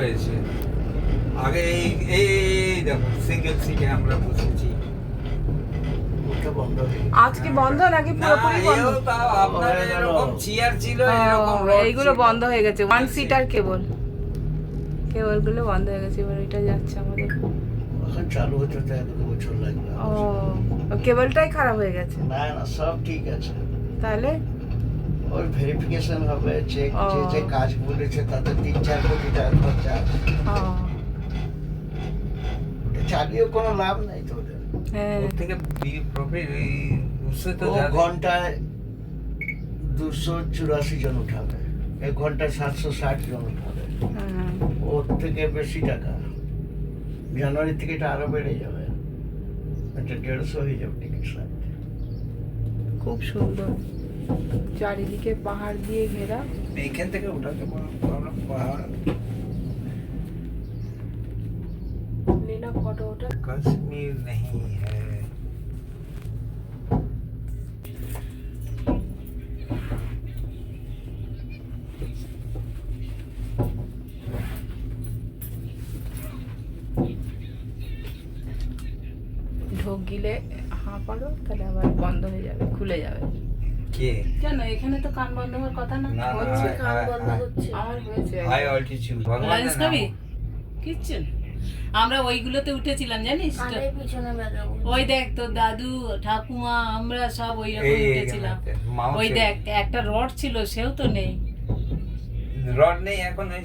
হয়েছে। আগে এই এই দেখো সিঙ্গেল সিটে আমরা বসেছি। বন্ধ হয়ে গেছে। আজকে বন্ধ নাকি পুরোপুরি বন্ধ। এরকম চেয়ার ছিল এরকম এইগুলো বন্ধ হয়ে গেছে। ওয়ান সিটার কেবল কেবলগুলো বন্ধ হয়ে গেছে এবার ওইটা যাচ্ছে আমাদের। চালু হতে তো এক বছর লাগবে। ও কেবলটাই খারাপ হয়ে গেছে। না না সব ঠিক আছে। তাহলে? ওই ভেরিফিকেশন হবে চেক যে যে কাজ বলেছে তাতে তিন চার কোটি টাকা খরচা আছে। ও, ওটা চালিয়ে কোনো লাভ নাই হ্যাঁ। তো ওদের ঘন্টায় দুশো চুরাশি জন উঠাবে। ঘন্টায় সাতশো ষাট জন উঠাবে। হ্যাঁ। ওর থেকে বেশি টাকা। জানুয়ারি থেকে এটা আরও বেড়ে যাবে। এটা দেড়শো হয়ে যাবে খুব সুন্দর। চারিদিকে পাহাড় দিয়ে ঘেরা। এখান থেকে ওঠাতে পাহাড় লীলা ফটো ওটা कश्मीर नहीं है ঢোক গিলে হাঁ করো তাহলে আবার বন্ধ হয়ে যাবে খুলে যাবে के কেন এখানে তো কান বন্ধ হওয়ার কথা না না, না, হচ্ছে হাই- কান হাই- বন্ধ হাই- হচ্ছে আমার হয়েছে हाई ऑल्टीट्यूड भगवान লাঞ্চ আমরা ওইগুলোতে উঠেছিলাম জানিস ওই দেখ তোর দাদু ঠাকুমা আমরা সব ওই রকম উঠেছিলাম। ওই দেখ একটা রড ছিল সেও তো নেই। রড নেই এখন ওই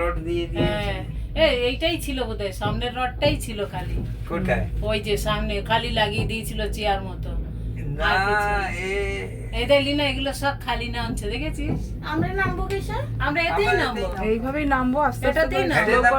রড দিয়ে দিয়েছে। হ্যাঁ, এইটাই ছিল সামনের রডটাই ছিল খালি। কোথায়? ওই যে সামনে খালি লাগিয়ে দিয়েছিল চেয়ার মতো। এগুলো সব খালি নামছে দেখেছিস? আমরা নামবো কিসে আমরা এতেই নামবো। এইভাবেই নামবো আস্তে এটাতেই নামবো।